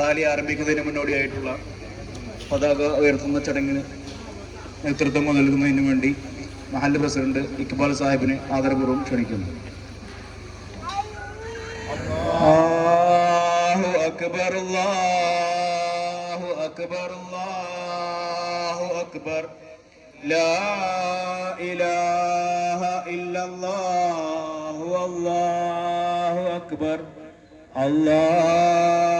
Rally ആരംഭിക്കുന്നതിന് മുന്നോടിയായിട്ടുള്ള പതാക ഉയർത്തുന്ന ചടങ്ങിന് നേതൃത്വം നൽകുന്നതിന് വേണ്ടി മഹല്ല് പ്രസിഡന്റ് ഇക്ബാൽ സാഹിബിനെ ആദരപൂർവം ക്ഷണിക്കുന്നു. അക്ബർ അല്ലാഹു അക്ബർ അല്ലാഹു അക്ബർ. ലാ ഇലാഹ അല്ലാഹു അക്ബർ. അല്ലാഹു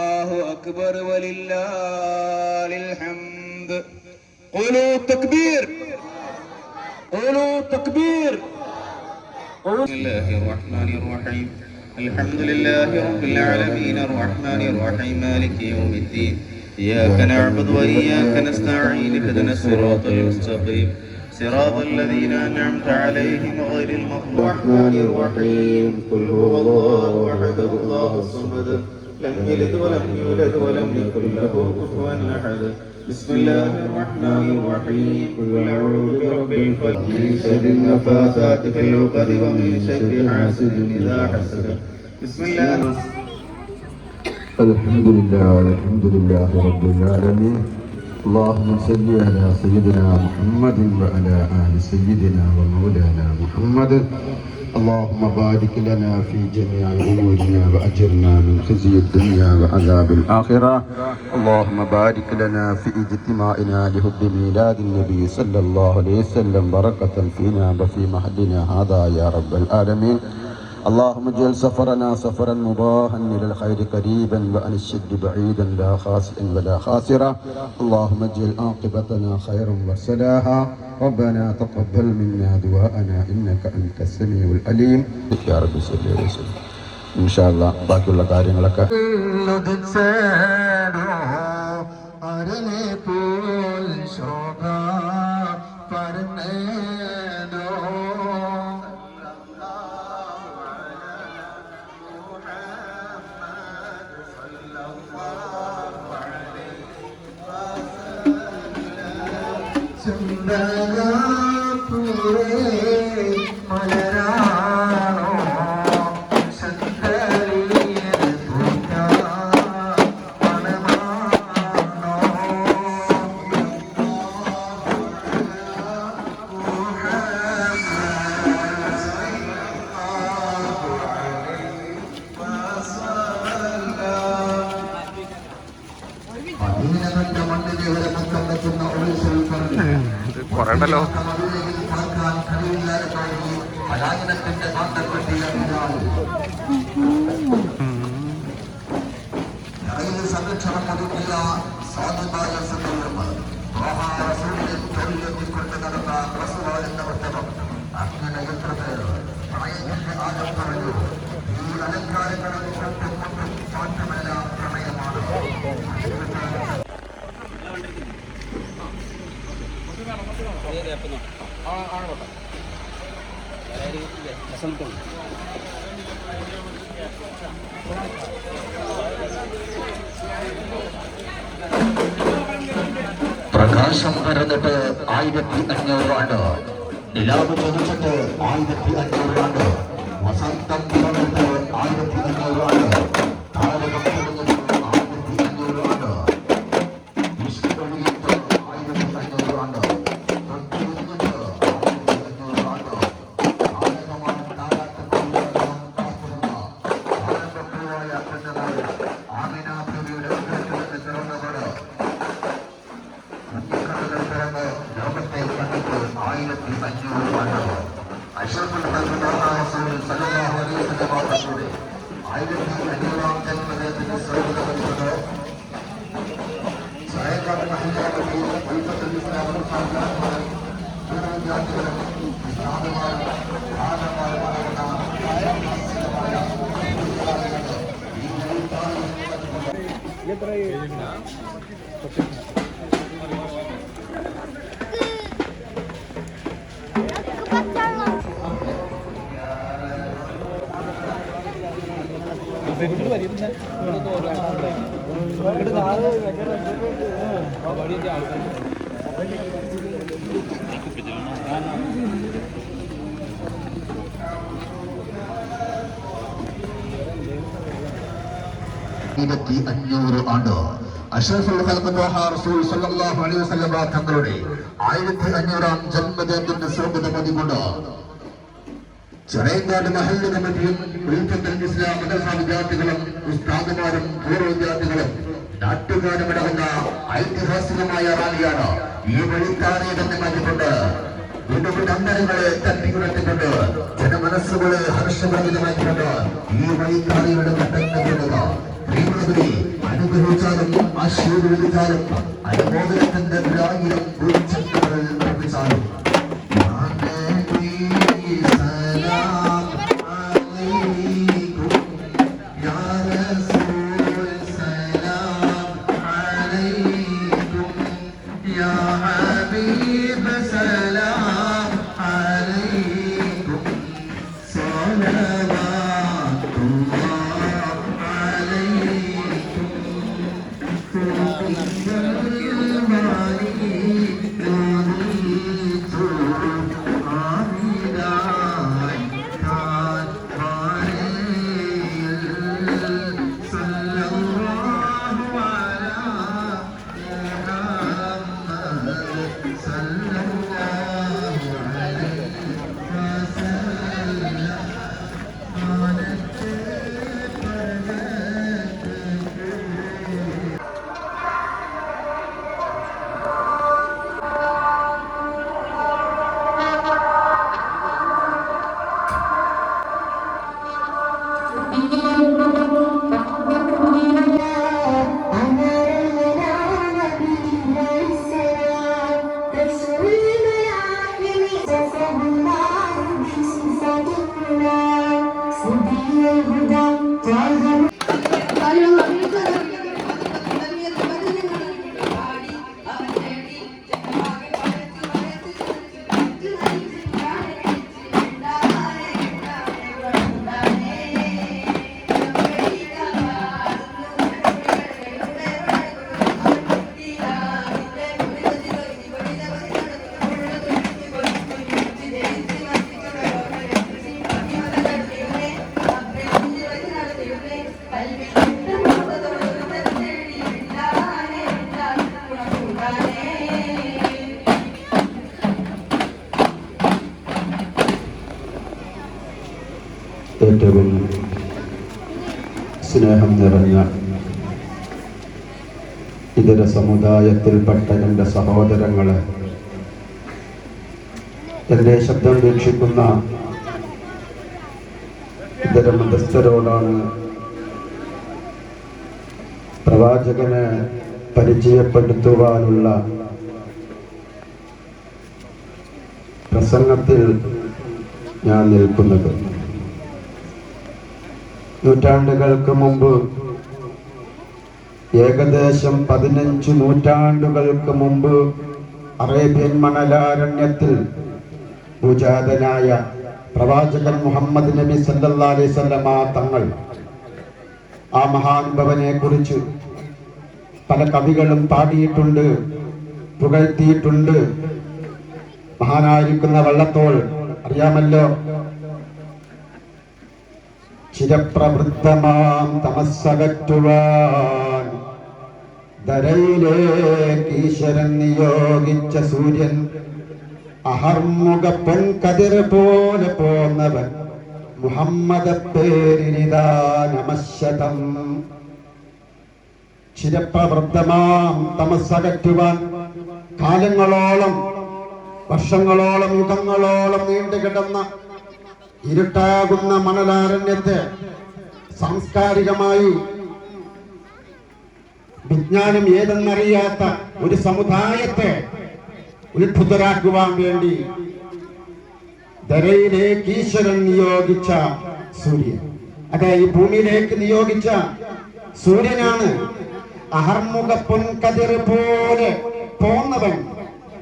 أكبر ولله الحمد. قولوا التكبير قولوا التكبير بسم الله الرحمن الرحيم. الحمد لله رب العالمين الرحمن الرحيم مالك يوم الدين. إياك نعبد وإياك نستعين. اهدنا الصراط المستقيم. صراط الذين أنعمت عليهم غير المغضوب الرحمن الرحيم قل هو الله أحد الله الصمد. لم يلد ولم يولد ولم يكن له كفوا أحد. بسم الله الرحمن الرحيم. قل أعوذ برب الفلق. من شر النفاثات في العقد ومن شر حاسد إذا حسد. بسم الله. الحمد لله الحمد لله رب العالمين. اللهم صل على سيدنا محمد وعلى آل سيدنا ومولانا محمد. اللهم بارك لنا في جميع أمورنا وأجرنا من خزي الدنيا وعذاب الآخرة. اللهم بارك لنا في اجتماعنا لحب ميلاد النبي صلى الله عليه وسلم بركة فينا وفي محلنا هذا يا رب العالمين. اللهم اجعل سفرنا سفرا مباها الى الخير قريبا وعن الشد بعيدا لا خاسئ ولا خاسرا اللهم اجعل عاقبتنا خيرا وسلاها ربنا تقبل منا دعاءنا انك انت السميع العليم يا رب صل وسلم ان شاء الله ബാക്കിയുള്ള കാര്യങ്ങളൊക്കെ गंगा पूरे ആയിരത്തി അഞ്ഞൂറ് ആണ്ട് നിലാവ് ചോദിച്ചിട്ട് ആയിരത്തി അഞ്ഞൂറ് ആണ്ട് വസന്തം ആയിരത്തി അഞ്ഞൂറ് വരുന്ന ആയിരത്തി അഞ്ഞൂറ് ആണ്ട് തങ്ങളുടെ ആയിരത്തി അഞ്ഞൂറാം ജന്മദിനത്തിന്റെ സ്വർഗതമതി കൊണ്ട് ചെറയങ്കാട് മഹല്ല കമ്മിറ്റിയും ഉൽഫത്തുൽ ഇസ്ലാം വിദ്യാർത്ഥികളും ഉസ്താദുമാരും പൂർവ വിദ്യാർത്ഥികളും നാട്ടുകാരും അടങ്ങുന്ന ഐതിഹാസികമായ റാലിയാണ് ഈ വഴിത്താരെ തന്നെ മാറ്റിക്കൊണ്ട് ജനമനസ്സുകളെ ഹർഷഭരിതമാക്കിക്കൊണ്ട് ഈ ഘട്ടങ്ങളിലുള്ള പ്രിയമുള്ളവരെ അനുഗ്രഹിച്ചാലും ആശീർവദിച്ചാലും അനുമോദനത്തിന്റെ ഗുരുചക്രങ്ങൾ നിർമ്മിച്ചാലും സ്നേഹം നിറഞ്ഞ ഇതര സമുദായത്തിൽപ്പെട്ട എന്റെ സഹോദരങ്ങളെ എന്റെ ശബ്ദം വീക്ഷിക്കുന്ന ഇതര മതസ്ഥരോടാണ് പ്രവാചകനെ പരിചയപ്പെടുത്തുവാനുള്ള പ്രസംഗത്തിൽ ഞാൻ നിൽക്കുന്നത്. നൂറ്റാണ്ടുകൾക്ക് മുമ്പ് ഏകദേശം പതിനഞ്ച് നൂറ്റാണ്ടുകൾക്ക് മുമ്പ് അറേബ്യൻ മണലാരണ്യത്തിൽ പൂജാതനായ പ്രവാചകൻ മുഹമ്മദ് നബി സല്ലല്ലാഹു അലൈഹി വസല്ലമ തങ്ങൾ ആ മഹാനുഭവനെ കുറിച്ച് പല കവികളും പാടിയിട്ടുണ്ട് പുകഴ്ത്തിയിട്ടുണ്ട്. മഹാനായിരിക്കുന്ന വള്ളത്തോൾ അറിയാമല്ലോ? ചിരപ്രവൃദ്ധമാം തമസ്സകറ്റുവാൻ. ധരയിലേക്ക് ഈശ്വരൻ നിയോഗിച്ച സൂര്യൻ അഹർമുഖ പെൺകതിർ പോലെ പോന്നവൻ. മുഹമ്മദ പേരിനിതാ നമശതം ചിരപ്രവൃദ്ധമാം തമസ്സകറ്റുവാൻ. കാലങ്ങളോളം വർഷങ്ങളോളം യുഗങ്ങളോളം നീണ്ടുകിടന്ന ഇരുട്ടാകുന്ന മണലാരണ്യത്തെ സാംസ്കാരികമായി വിജ്ഞാനം ഏതെന്നറിയാത്ത ഒരു സമുദായത്തെ ഉത്ഭുതരാക്കുവാൻ വേണ്ടി ധരയിലേക്ക് ഈശ്വരൻ നിയോഗിച്ച സൂര്യൻ. അതെ ഈ ഭൂമിയിലേക്ക് നിയോഗിച്ച സൂര്യനാണ് അഹർമുഖ പൊൻകതിർ പോലെ പോന്നവൻ.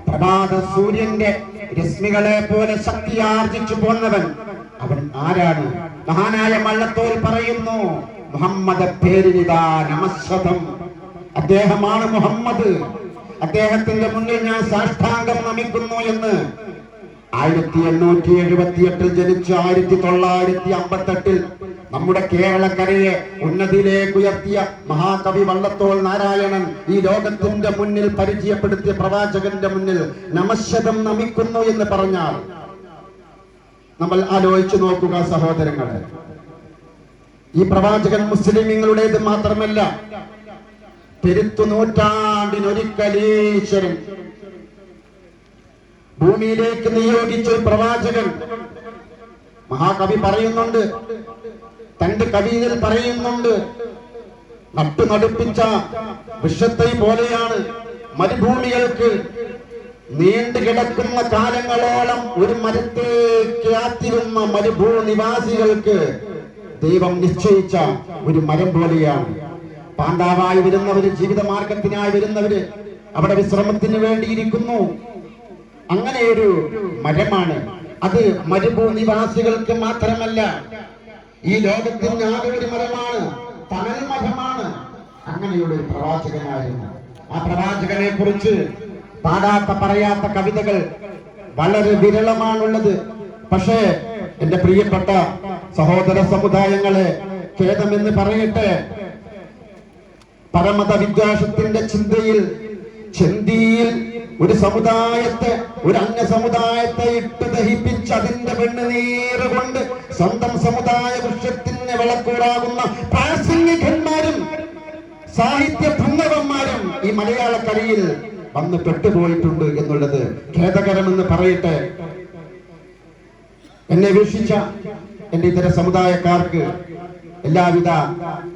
പ്രഭാത സൂര്യന്റെ രശ്മികളെ പോലെ ശക്തിയാർജിച്ചു പോന്നവൻ. അവൻ ആരാണ്? മഹാനായ മള്ളത്തോൽ പറയുന്നു മുഹമ്മദ് പേരിനിതാ നമസ്വതം. അദ്ദേഹമാണ് മുഹമ്മദ്. അദ്ദേഹത്തിന്റെ മുന്നിൽ ഞാൻ സാഷ്ടാംഗം നമിക്കുന്നു എന്ന്. ആയിരത്തി എണ്ണൂറ്റി എഴുപത്തി എട്ടിൽ ജനിച്ച് ആയിരത്തി തൊള്ളായിരത്തി അമ്പത്തെട്ടിൽ നമ്മുടെ കേരളക്കരയെ ഉന്നതിയിലേക്ക് ഉയർത്തിയ മഹാകവി വള്ളത്തോൾ നാരായണൻ ഈ ലോകത്തിന്റെ മുന്നിൽ പരിചയപ്പെടുത്തിയ പ്രവാചകന്റെ മുന്നിൽ നമശതം നമിക്കുന്നു എന്ന് പറഞ്ഞാൽ നമ്മൾ ആലോചിച്ചു നോക്കുക സഹോദരങ്ങളെ. ഈ പ്രവാചകൻ മുസ്ലിമീങ്ങളുടേത് മാത്രമല്ല പെരുത്തു നൂറ്റാണ്ടിനൊരിക്കലീശ്വരൻ. ഭൂമിയിലേക്ക് നിയോഗിച്ച ഒരു പ്രവാചകൻ മഹാകവി പറയുന്നുണ്ട് തന്റെ കവിയിൽ പറയുന്നുണ്ട് നട്ടു നടുപ്പിച്ച വിഷത്തെ പോലെയാണ് മരുഭൂമികൾക്ക് നീണ്ടു കിടക്കുന്ന കാലങ്ങളോളം ഒരു മരത്തെ കാത്തിരുന്ന മരുഭൂ നിവാസികൾക്ക് ദൈവം നിശ്ചയിച്ച ഒരു മരം പോലെയാണ്. പാണ്ഡാവായി വരുന്നവര് ജീവിതമാർഗത്തിനായി വരുന്നവര് അവിടെ വിശ്രമത്തിന് വേണ്ടിയിരിക്കുന്നു. അങ്ങനെ ഒരു മരമാണ്. അത് മരുഭൂ നിവാസികൾക്ക് മാത്രമല്ല ഈ ലോകത്തിന് ആകെ ഒരു മരമാണ് തണൽ മരമാണ് അങ്ങനെയുള്ള ഒരു പ്രവാചകനായിരുന്നു. ആ പ്രവാചകനെ കുറിച്ച് പാടാത്ത പറയാത്ത കവിതകൾ വളരെ വിരളമാണുള്ളത്. പക്ഷേ എന്റെ പ്രിയപ്പെട്ട സഹോദര സമുദായങ്ങളെ ഖേദമെന്ന് പറയട്ടെ. പരമത വിദ്വേഷത്തിന്റെ ചിന്തയിൽ ചിന്തിയിൽ ഒരു സമുദായത്തെ ഒരു അന്യ സമുദായത്തെ ഇട്ട് ദഹിപ്പിച്ച് അതിന്റെ വെണ്ണുനീര് കൊണ്ട് സ്വന്തം സമുദായ വൃക്ഷത്തിന് വിളക്കൂടാകുന്ന പ്രാസംഗികന്മാരും സാഹിത്യ ഭംഗവന്മാരും ഈ മലയാളക്കരയിൽ വന്ന് പെട്ടുപോയിട്ടുണ്ട് എന്നുള്ളത് ഖേദകരമെന്ന് പറയട്ടെ. എന്നെ വീക്ഷിച്ച എന്റെ ഇതര സമുദായക്കാർക്ക് എല്ലാവിധ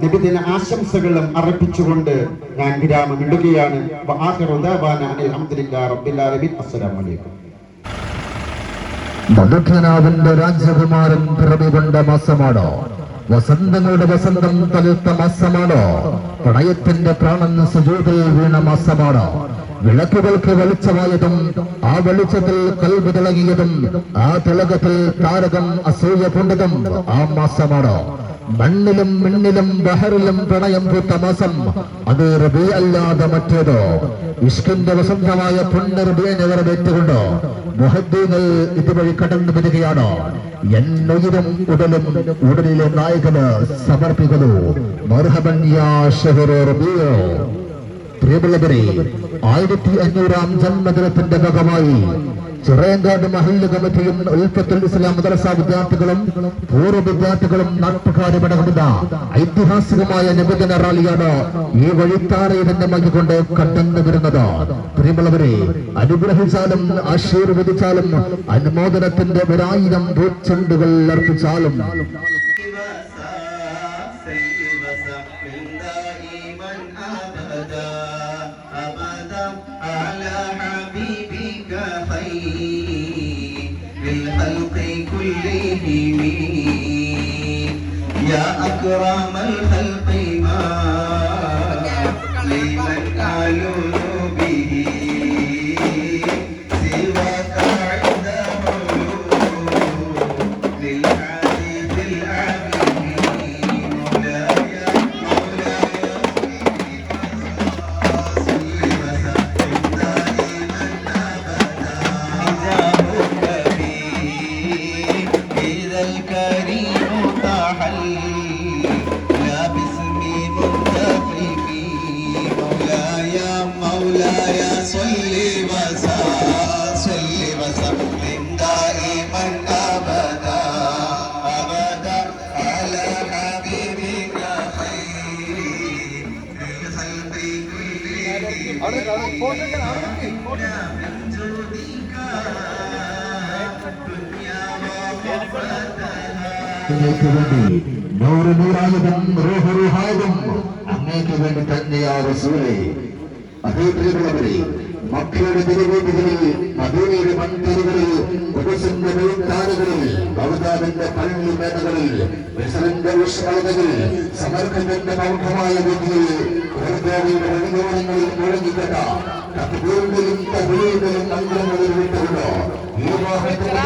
നിബിദിന ആശംസകളും അർപ്പിച്ചുകൊണ്ട് ഞാൻ വിരാമം ഇടുകയാണ്. വആഖിറു രാജ്യകുമാരൻ പിറവി കൊണ്ട മാസമാണോ? വസന്തങ്ങളുടെ വസന്തം തലുത്ത മാസമാണോ? പ്രണയത്തിന്റെ പ്രാണൻ സുജൂതിൽ വീണ മാസമാണോ? വിളക്കുകൾക്ക് വെളിച്ചമായതും ആ വെളിച്ചത്തിൽ കൽവ് തിളങ്ങിയതും ആ തിളകത്തിൽ താരകം അസൂയ കൊണ്ടതും ആ മാസമാണ്. മണ്ണിലും മിണ്ണിലും ബഹറിലും പ്രണയം പൂത്ത മാസം. അത് റബി അല്ലാതെ മറ്റേതോ. ഇഷ്കിന്റെ വസന്തമായ പുണ്യ റബിയെ മുഹദ്ദീനിൽ ഇതുവഴി കടന്നു വരികയാണോ. എന്നുയിരും ഉടലും ഉടലിലെ നായകന് സമർപ്പിക്കുന്നു. മർഹബൻ യാ പ്രിയമുള്ളവരെ ആയിരത്തി അഞ്ഞൂറാം ജന്മദിനത്തിന്റെ ഭാഗമായി ചിറയങ്കാട് മഹല്ല കമ്മിറ്റിയും ഉൽപ്പത്തിൽ ഇസ്ലാം മദ്രസ വിദ്യാർത്ഥികളും പൂർവ വിദ്യാർത്ഥികളും നാട്ടുകാരും അടങ്ങുന്ന ഐതിഹാസികമായ നിബന്ധന റാലിയാണ് ഈ വഴിത്താറയുടെ മഞ്ഞുകൊണ്ട് കടന്നു വരുന്നത് പ്രിയമുള്ളവരെ അനുഗ്രഹിച്ചാലും ആശീർവദിച്ചാലും അനുമോദനത്തിന്റെ ഒരായിരം പൂച്ചെണ്ടുകൾ അർപ്പിച്ചാലും يا أكرم الخلق ما വേണ്ടി നൂറ് നൂറായതും റൂഹ് അങ്ങേക്ക് വേണ്ടി തന്നെയാ റസൂലേ അതേ പ്രിയമുള്ളവരെ മക്കളുടെ തിരുവേദികളിൽ മദീനയുടെ മൺതെരുകളിൽ കുബസിന്റെ നെയ്ത്താറുകളിൽ ബൗദാദിന്റെ പള്ളി മേടകളിൽ ബസറിന്റെ വിഷ്കളതകളിൽ സമർക്കത്തിന്റെ മൗഢമായ വേദിയിൽ ഹൃദയയുടെ വഴിയോരങ്ങളിൽ മുഴങ്ങിക്കട്ട തക്ബീറിന്റെയും തഹ്ലീലിന്റെയും മന്ത്രങ്ങളിൽ വിട്ടുകൊണ്ടോ? ഈ വാഹനത്തിന്റെ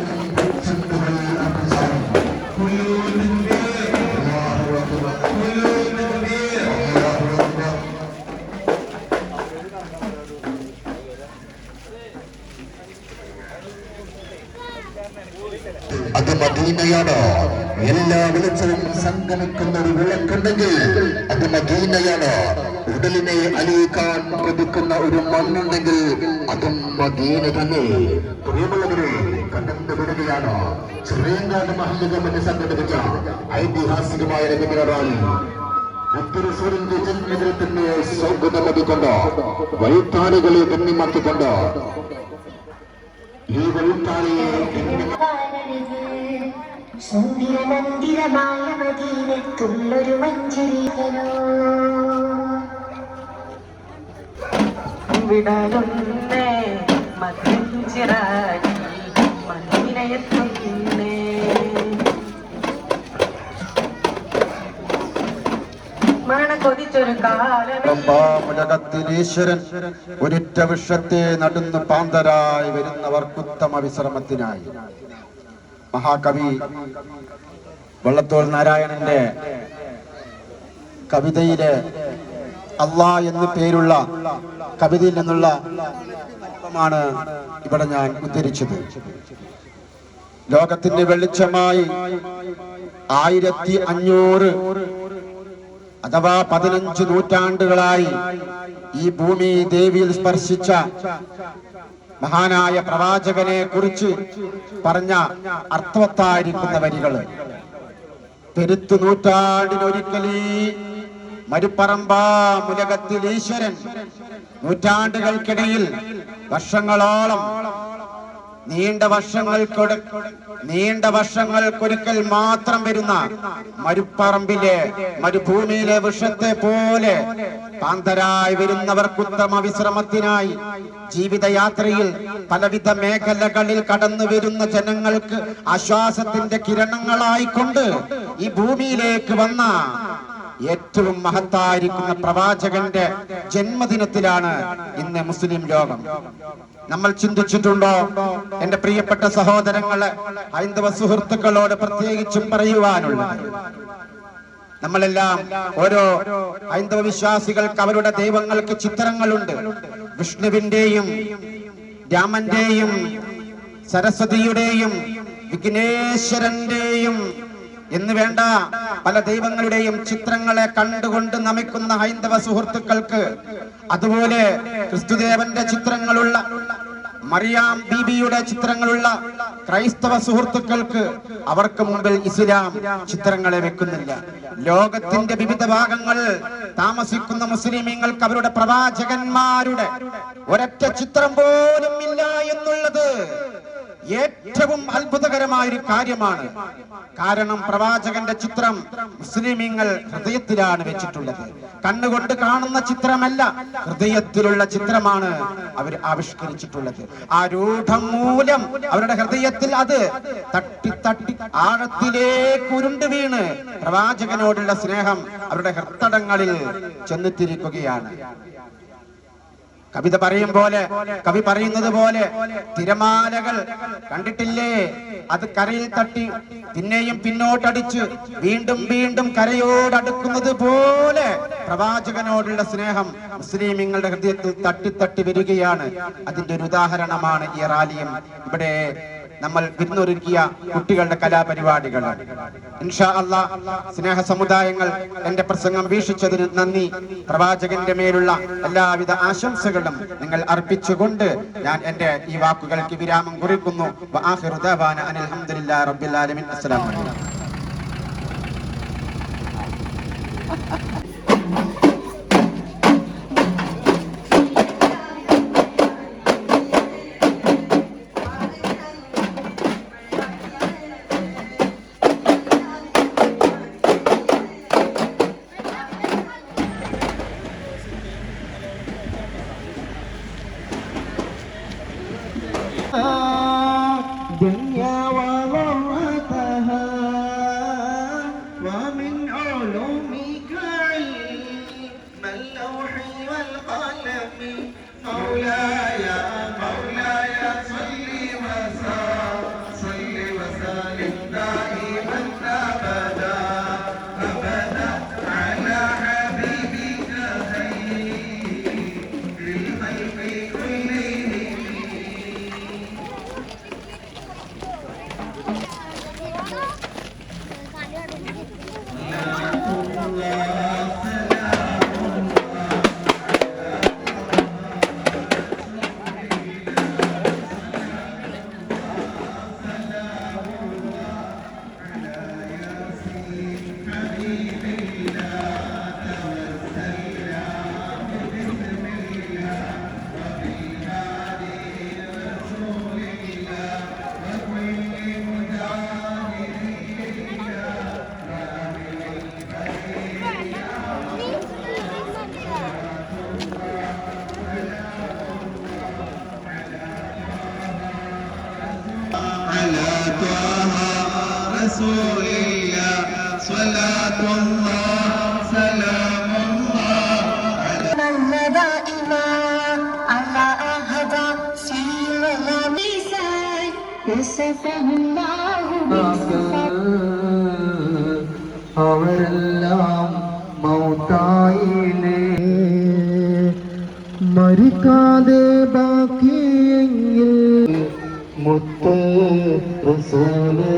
മദീനയാണ്. എല്ലാ വെളിച്ചവും സംഗമിക്കുന്ന ഒരു വിളക്കുണ്ടെങ്കിൽ അത് മദീനയാണ്. ഉടലിനെ അലിയിക്കാൻ പ്രതിക്കുന്ന ഒരു മണ്ണുണ്ടെങ്കിൽ അതും മദീന തന്നെ. പ്രിയമുള്ളവരെ കണ്ടെത്തുകയാണ് ശ്രീകാന്ത് മഹല്ലുകമ്മിന് സംഘടിപ്പിച്ച ഐതിഹാസികമായ രംഗങ്ങളാണ് മുത്തരസൂരിന്റെ ജന്മദിനത്തിന് സ്വാഗതം അതുകൊണ്ട് തന്നെ ഗണ്യമാക്കിക്കൊണ്ട് ഈ വഴിത്താലിയെ സുന്ദര മന്ദിരമായ മദീനത്തുള്ളൊരു മഞ്ചരീകനോ വിടലുന്നേ മധ്യഞ്ചിറാടി മദീനയെത്തുന്നേ ഈശ്വരൻ ഒരിറ്റ വിഷത്തെ നടന്നു പാന്തരായി വരുന്നവർക്കുത്തമ വിശ്രമത്തിനായി. മഹാകവി വള്ളത്തോൾ നാരായണന്റെ കവിതയിലെ അള്ളാ എന്ന് പേരുള്ള കവിതയിൽ നിന്നുള്ള ാണ് ഇവിടെ ഞാൻ ഉദ്ധരിച്ചത്. ലോകത്തിന്റെ വെളിച്ചമായി ആയിരത്തി അഞ്ഞൂറ് അഥവാ പതിനഞ്ച് നൂറ്റാണ്ടുകളായി ഈ ഭൂമി ദേവിയിൽ സ്പർശിച്ച മഹാനായ പ്രവാചകനെ കുറിച്ച് പറഞ്ഞ അർത്ഥവത്തായിരിക്കുന്ന വരികൾ പെരുത്തു നൂറ്റാണ്ടിനൊരിക്കലീ മരുപ്പറമ്പാ മുലകത്തിൽ ഈശ്വരൻ. നൂറ്റാണ്ടുകൾക്കിടയിൽ വർഷങ്ങളോളം നീണ്ട വർഷങ്ങൾക്കൊടു നീണ്ട വർഷങ്ങൾക്കൊരിക്കൽ മാത്രം വരുന്ന മരുപ്പറമ്പിലെ മരുഭൂമിയിലെ വൃക്ഷത്തെ പോലെ പാന്തരായി വരുന്നവർക്ക് ഉത്തമ വിശ്രമത്തിനായി ജീവിതയാത്രയിൽ പലവിധ മേഖലകളിൽ കടന്നു വരുന്ന ജനങ്ങൾക്ക് ആശ്വാസത്തിന്റെ കിരണങ്ങളായിക്കൊണ്ട് ഈ ഭൂമിയിലേക്ക് വന്ന ഏറ്റവും മഹത്തായിരിക്കുന്ന പ്രവാചകന്റെ ജന്മദിനത്തിലാണ് ഇന്ന് മുസ്ലിം ലോകം. നമ്മൾ ചിന്തിച്ചിട്ടുണ്ടോ? എന്റെ പ്രിയപ്പെട്ട സഹോദരങ്ങളെ ഹൈന്ദവ സുഹൃത്തുക്കളോട് പ്രത്യേകിച്ചും പറയുവാനുള്ളത്. നമ്മളെല്ലാം ഓരോ ഹൈന്ദവ വിശ്വാസികൾക്ക് അവരുടെ ദൈവങ്ങൾക്ക് ചിത്രങ്ങളുണ്ട്. വിഷ്ണുവിന്റെയും രാമന്റെയും സരസ്വതിയുടെയും വിഘ്നേശ്വരന്റെയും എന്ന് വേണ്ട പല ദൈവങ്ങളുടെയും ചിത്രങ്ങളെ കണ്ടുകൊണ്ട് നമിക്കുന്ന ഹൈന്ദവ സുഹൃത്തുക്കൾക്ക് അതുപോലെ ക്രിസ്തുദേവന്റെ ചിത്രങ്ങളുള്ള മറിയാം ബീബിയുടെ ചിത്രങ്ങളുള്ള ക്രൈസ്തവ സുഹൃത്തുക്കൾക്ക് അവർക്ക് മുമ്പിൽ ഇസ്ലാം ചിത്രങ്ങളെ വെക്കുന്നില്ല. ലോകത്തിന്റെ വിവിധ ഭാഗങ്ങൾ താമസിക്കുന്ന മുസ്ലിമീങ്ങൾക്ക് അവരുടെ പ്രവാചകന്മാരുടെ ഒരൊറ്റ ചിത്രം പോലും ഇല്ല എന്നുള്ളത് ഏറ്റവും അത്ഭുതകരമായ ഒരു കാര്യമാണ്. കാരണം പ്രവാചകന്റെ ചിത്രം മുസ്ലിമീങ്ങൾ ഹൃദയത്തിലാണ് വെച്ചിട്ടുള്ളത്. കണ്ണുകൊണ്ട് കാണുന്ന ചിത്രമല്ല ഹൃദയത്തിലുള്ള ചിത്രമാണ് അവർ ആവിഷ്കരിച്ചിട്ടുള്ളത്. ആ രൂഢം മൂലം അവരുടെ ഹൃദയത്തിൽ അത് തട്ടി തട്ടി ആഴത്തിലേക്ക് ഉരുണ്ട് വീണ് പ്രവാചകനോടുള്ള സ്നേഹം അവരുടെ ഹൃത്തടങ്ങളിൽ ചെന്നെത്തിരിക്കുകയാണ്. കവിത പറയും പോലെ കവി പറയുന്നത് പോലെ തിരമാലകൾ കണ്ടിട്ടില്ലേ? അത് കരയിൽ തട്ടി പിന്നെയും പിന്നോട്ടടിച്ച് വീണ്ടും വീണ്ടും കരയോടടുക്കുന്നത് പോലെ പ്രവാചകനോടുള്ള സ്നേഹം മുസ്ലിമിങ്ങളുടെ ഹൃദയത്തിൽ തട്ടി തട്ടി വരികയാണ്. അതിന്റെ ഒരു ഉദാഹരണമാണ് ഈ റാലിയും. ഇവിടെ നമ്മൾ വിരുന്നൊരുക്കിയ കുട്ടികളുടെ കലാപരിപാടികളാണ് ഇൻഷാ അള്ളാ സ്നേഹ സമുദായങ്ങൾ എന്റെ പ്രസംഗം വീക്ഷിച്ചതിന് നന്ദി. പ്രവാചകന്റെ മേലുള്ള എല്ലാവിധ ആശംസകളും നിങ്ങൾ അർപ്പിച്ചുകൊണ്ട് ഞാൻ എന്റെ ഈ വാക്കുകൾക്ക് വിരാമം കുറിക്കുന്നു. അസ്സലാമു അലൈക്കും. ಆ ಜನ್ಮ അവരെല്ലാം മൗത്തായില്ലേ മരിക്കാതെ ബാക്കിയെങ്കിൽ മുത്ത് റസൂലേ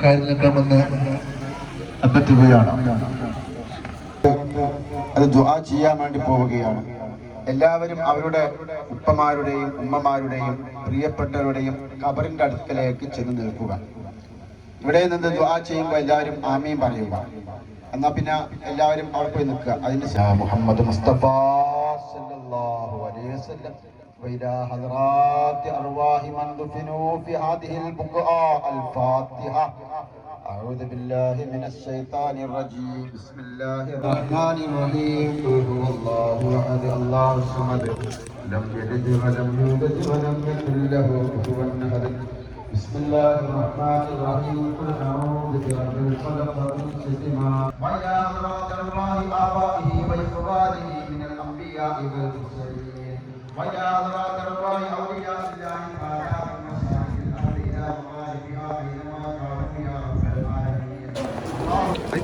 കയറി നിൽക്കണമെന്ന് അഭ്യർത്ഥിക്കുകയാണ് അത് ദുആ ചെയ്യാൻ വേണ്ടി പോവുകയാണ്. എല്ലാവരും അവരുടെ ഉപ്പമാരുടെയും ഉമ്മമാരുടെയും പ്രിയപ്പെട്ടവരുടെയും കബറിന്റെ അടുക്കലേക്ക് ചെന്ന് നിൽക്കുക. ഇവിടെ നിന്ന് ദുആ ചെയ്യുമ്പോൾ എല്ലാവരും ആമീൻ പറയുക. എന്നാ പിന്നെ എല്ലാവരും അവിടെ പോയി നിൽക്കുക. അതിന് മുഹമ്മദ് മുസ്തഫ സല്ലല്ലാഹു അലൈഹി വസല്ലം. وإلى حضرات أرواح من دفنوا في هذه البقعة الفاتحة. أعوذ بالله من الشيطان الرجيم. بسم الله الرحمن الرحيم. قل هو الله أحد الله الصمد. لم يلد ولم يولد ولم يكن له كفوا أحد. بسم الله الرحمن الرحيم. قل أعوذ برب الفلق من شر ما. ويا صراط الله آبائه وإخوانه من الأنبياء والمرسلين.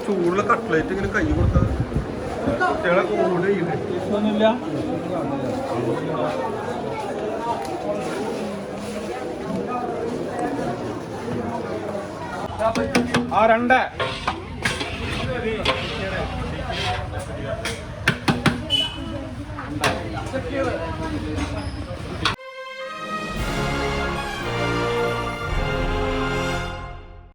ചൂടുള്ള കട്ട്ലേറ്റ് ഇങ്ങനെ കൈ കൊടുത്തത് കുട്ടികളെ കൂടെ ഒന്നുമില്ല ആ രണ്ട്.